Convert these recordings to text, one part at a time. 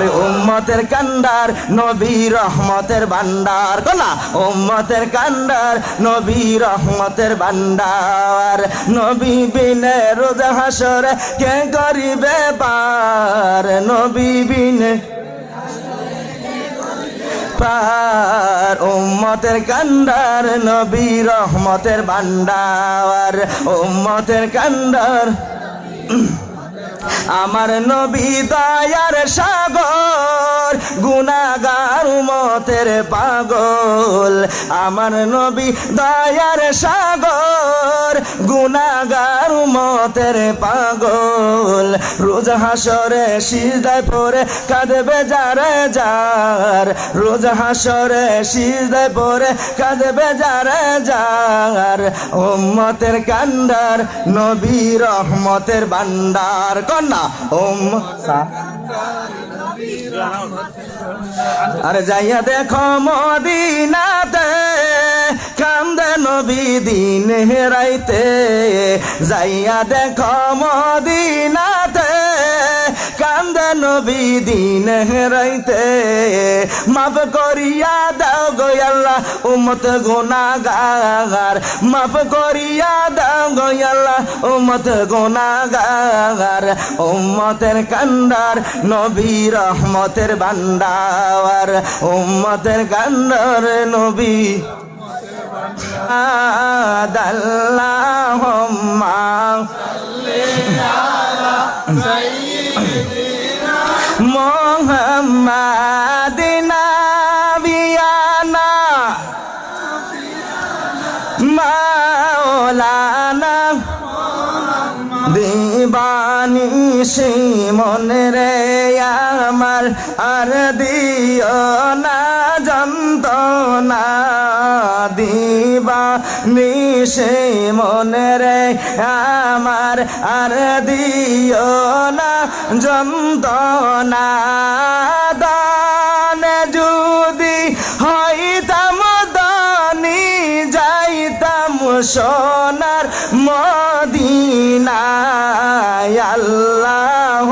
আরে উম্মতের কান্ডার, নবী রহমতের ভান্ডার কলা, উম্মতের কান্ডার, নবী রহমতের ভান্ডার নবী বিনে রোজ হাসর কে করিবে পার? নবী বিনে পার। উম্মতের কান্ডার, নবী রহমতের ভান্ডার উম্মতের কান্ডার আমার নবী দয়ার সাগর গুনাগার মতের পাগল। আমার নবী দয়ার সাগর গুনাগার মতের পাগল। রোজ হাসরে সিজদায় পরে কাঁদবে যারে যার। রোজ হাসরে সিজদায় পরে কাঁদবে যারে যার। উম্মতের কান্ডার নবী রহমতের ভান্ডার। কন্যা ওম আরে যাইয়া দেখো মদিনাতে, কান্দে নবী দিন হেরাইতে। যাইয়া দেখো মদিনাতে কান্দে নবী দিন হেরাইতে মাফ করিয়া দাও গো আল্লাহ উমত গুনাগার মাফ করিয়া দাও গো আল্লাহ উমত গুনাগার উম্মতের কান্ডার নবী রহমতের ভান্ডার। উম্মতের কান্দার নবী আদাল্লাহুম্মা মোহাম্মদিনা বিয়ানা, মাওলানা দিবানি সে মনে রে আমার, আর দিও না যন্ত্রণা। দিবা নিশে মনে রে আমার, আর দিও না যন্ত্রণা। মদিনায় আল্লাহ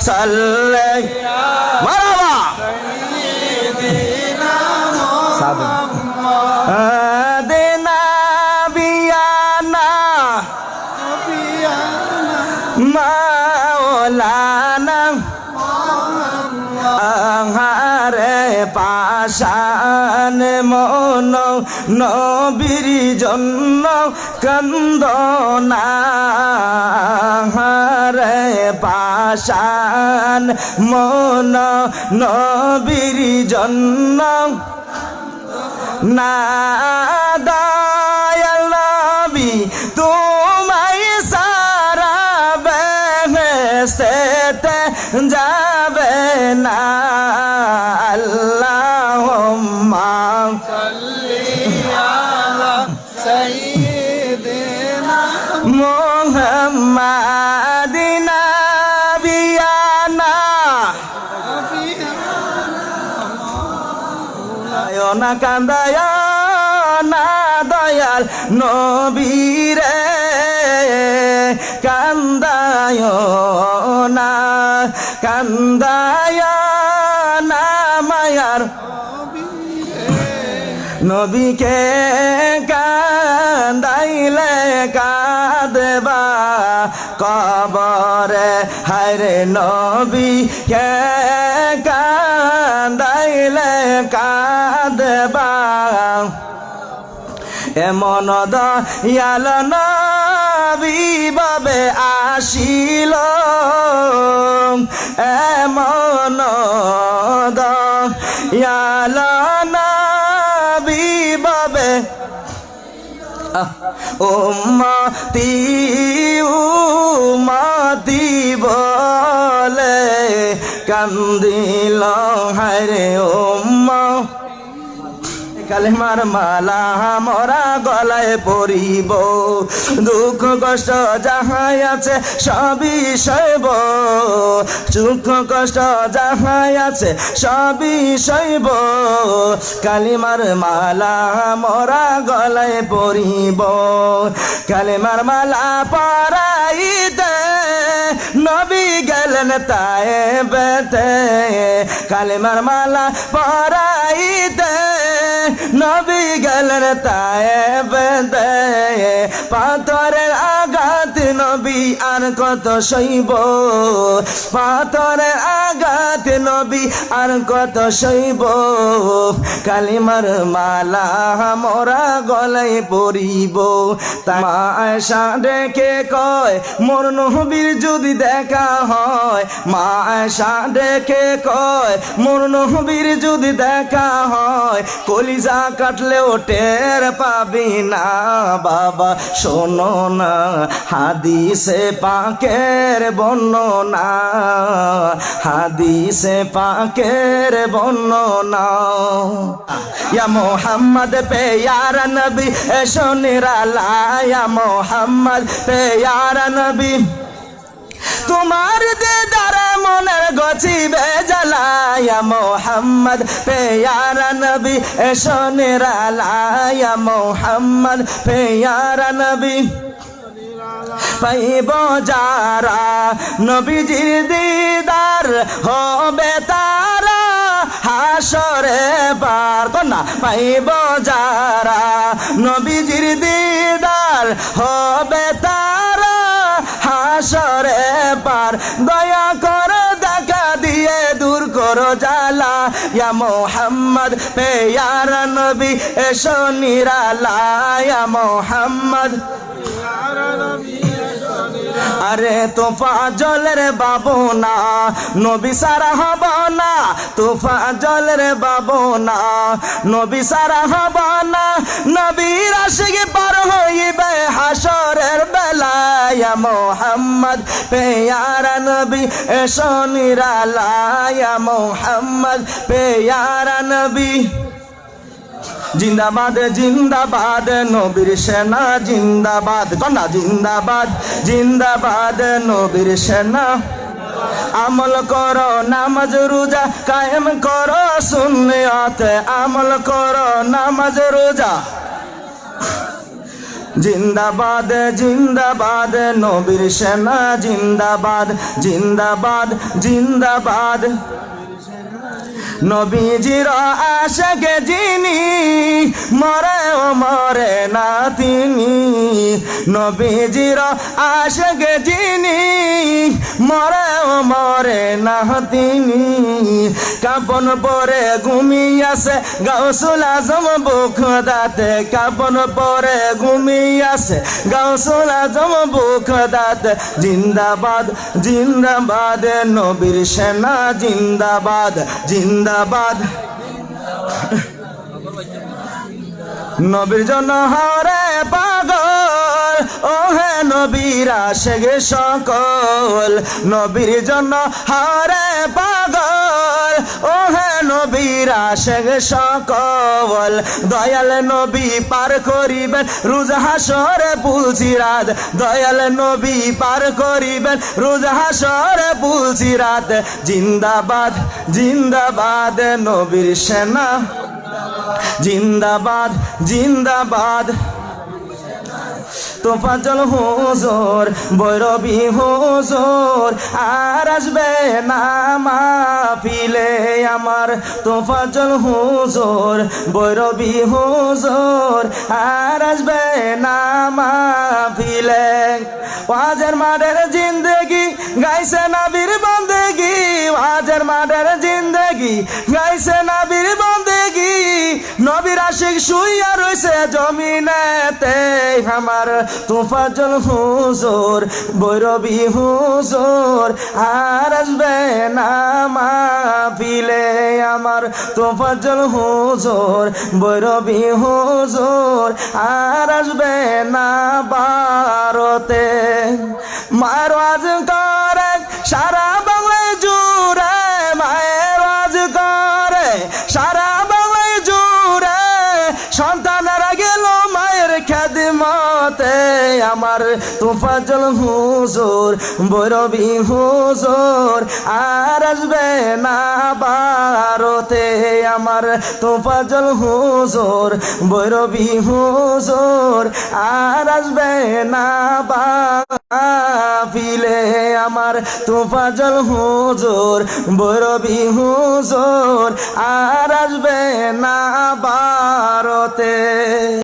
সাল্লি মন নবীর জন্য কন্দনা রে পাশান মন নবীর জন্য না কান্দায় না দয়াল নবীরে, কান্দায় না কান্দায় না মায়ার নবীকে কান্দাইলে কাঁদবা কবরে। হায়রে নবী কে কান্দাইলে এমন দয়াল নবী বাবে আসিল। এমন দয়াল বাবে উম্মতি উম্মতি বলে কান্দিল। হায়রে উম্মা কালেমার মালা মরা গলায় পরিব। দুঃখ, কষ্ট যাহাই আছে সবই শৈব দুঃখ কষ্ট যাহাই আছে সবই শৈব কালিমার মালা মরা গলায় পরিব। কালিমার মালা পরাইতে নবী গেলেন তায়ে বেতে কালিমার মালা পরাইতে নবী গেলেন তায়ে বেতে পাথরের আঘাত নবী আর কত সইব? পাথরের আঘাত নবী আর কত সইব? কালিমার মালা মোরা গলায় পরিব। মা আয়সা ডেকে কয়, মোর নবীর যদি দেখা হয়। মা ডেকে কয়, মোর নবীর যদি দেখা হয়, কলিজা কাটলেও টের পাবি না বাবা। শোনো না হাদিসে পাকের বর্ণনা, হাদিসে পাকের বর্ণনা। মোহাম্মদ পে ইয়ার নবী এসো নিরালা মোহাম্মদ পে ইয়ার নবী, তোমার দিদার মনের গছিবে জ্বালায়া মোহাম্মদ পেয়ারা নবী এসো নিরালায়া মোহাম্মদ পেয়ারা নবী পাইব যারা নবীজির দিদার হবে তারা, হাসরে পার কন্যা পাইব যারা নবীজির দিদার হবে তারা, হাসরে পার। দয়া কর দেখা দিয়ে দূর করো জালা ইয়া মোহাম্মদ পেয়ার নবী, এসো নিরালা। ইয়া মোহাম্মদ আরে তোফা জলের বাবু না নবী সারা হব না। তোফা জলের বাবু না নবী সারা হব না। নবীর আশিকে পার হইবে হাসরের বেলায়, মোহাম্মদ পেয়ারা নবী এসো নিরালায়, মোহাম্মদ পেয়ারা নবী। জিন্দাবাদ জিন্দাবাদ, নবীর সেনা, জিন্দাবাদ। কন্যা জিন্দাবাদ জিন্দাবাদ, নবীর সেনা। আমল করো নামাজ, রোজা কায়েম করো সুন্নিয়ত। আমল করো নামাজ, রোজা। জিন্দাবাদ জিন্দাবাদ, নবীর সেনা, জিন্দাবাদ জিন্দাবাদ জিন্দাবাদ। নবীজির আশাকে যিনি মরে ও মরে না তিনি নবীজির আশাকে যিনি, মরে ও মরে না তিনি কাপন পরে ঘুমিয়াছে, গাউসুল আজম বুক দাতে কাপন পরে ঘুমিয়াছে, গাউসুল আজম বুক দাতে জিন্দাবাদ জিন্দাবাদ, নবীর সেনা, জিন্দাবাদ জিন্দাবাদ। নবীর জন্য হরে পাগল ও হে নবীর আশেগে সকল। নবীর জন্য হরে পাগল ও হে নবীর আশেগে সকল। দয়াল নবী পার করিবেন রুজ হাসরে পুলসিরাত। দয়াল নবী পার করিবেন রুজ হাসরে পুলসিরাত। জিন্দাবাদ জিন্দাবাদ নবীর সেনা। জিন্দাবাদ জিন্দাবাদ। তোফাজল হুজুর বৈরবী হুজুর, আর আসবে না মাহফিলে আমার তোফাজল হুজুর বৈরবী হুজুর, আর আসবে না মাহফিলে। ওয়াজের মাঠের জিন্দগি গাইছে নাবির বন্দেগি, ওয়াজের মাঠের জিন্দগি গাইছে নবীর আশিক শুইয়া রইছে জমিনেতে। আমার তুফাজল হুজুর বৈরবী হুজুর, আর আসবে না মাহফিলে। আমার তুফাজল হুজুর বৈরবী হুজুর, আর আসবে না ভারতে। মায়ের আজ করে সারা হুজুর বৈরবী হুজুর, আর আসবে না ভারতে আমার তুফাজল হুজুর বৈরবী হুজুর, আর আসবে না মাহফিলে আমার তোফাজল হুজুর বৈরবী হুজুর, আর আসবে না ভারতে